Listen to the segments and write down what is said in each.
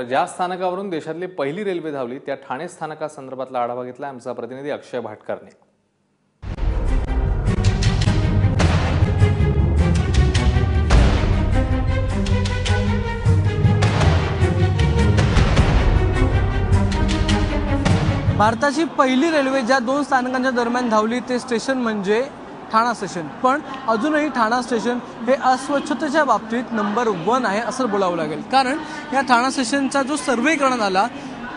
मात्र ज्या स्थानकावरून देशातली पहिली रेल्वे धावली त्या ठाणे स्थानकासंदर्भातला आढावा घेतला आमचा प्रतिनिधी अक्षय भाटकरने. भारताची पहिली रेल्वे ज्या दोन स्थानकांच्या दरम्यान धावली ते स्टेशन म्हणजे ठाणा स्टेशन पण अजूनही ठाणा स्टेशन हे अस्वच्छतेच्या बाबतीत नंबर वन आहे असं बोलावं लागेल. कारण या ठाणा स्टेशनचा जो सर्वे करण्यात आला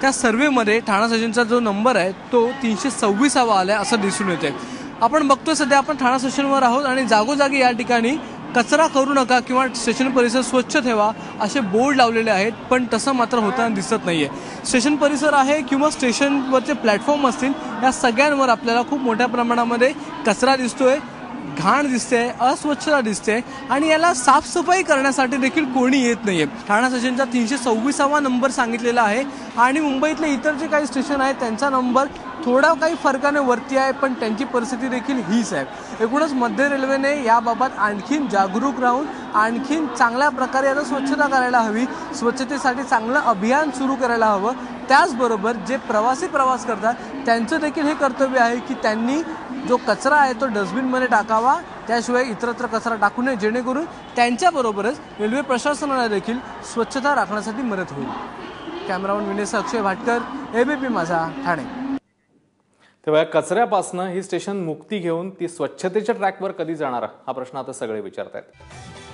त्या सर्वेमध्ये ठाणा स्टेशनचा जो नंबर आहे तो तीनशे सव्वीसावा आला आहे असं दिसून येते आपण बघतोय सध्या आपण ठाणा स्टेशनवर आहोत आणि जागोजागी या ठिकाणी कचरा करू नका किंवा स्टेशन परिसर स्वच्छ ठेवा असे बोर्ड लावलेले आहेत पण तसं मात्र होताना दिसत नाहीये. स्टेशन परिसर आहे किंवा स्टेशनवरचे प्लॅटफॉर्म असतील या सगळ्यांवर आपल्याला खूप मोठ्या प्रमाणामध्ये कचरा दिसतोय. घाण दिसते अस्वच्छता दिसते आणि याला साफसफाई करण्यासाठी देखील कोणी येत नाहीये. ठाणा स्टेशनचा तीनशे सव्वीसावा नंबर सांगितलेला आहे आणि मुंबईतले इतर जे काही स्टेशन आहेत त्यांचा नंबर थोडा काही फरकाने वरती आहे पण त्यांची परिस्थिती देखील हीच आहे. एकूणच मध्य रेल्वेने याबाबत आणखीन जागरूक राहून आणखीन चांगल्या प्रकारे याला स्वच्छता करायला हवी. स्वच्छतेसाठी चांगलं अभियान सुरू करायला हवं. त्याचबरोबर जे प्रवासी प्रवास करतात त्यांचं देखील हे कर्तव्य आहे की त्यांनी जो कचरा आहे तो डस्टबिनमध्ये टाकावा. त्याशिवाय इतरत्र कचरा टाकू नये जेणेकरून त्यांच्याबरोबरच रेल्वे प्रशासनाला देखील स्वच्छता राखण्यासाठी मदत होईल. Cameraman Vinesh Akshay Bhatkar ABP Majha Thane. तेव्हा कचऱ्यापासनं ही स्टेशन मुक्ती घेऊन ती स्वच्छतेच्या ट्रॅकवर कधी जाणार? हा प्रश्न आता सगळे विचारत आहेत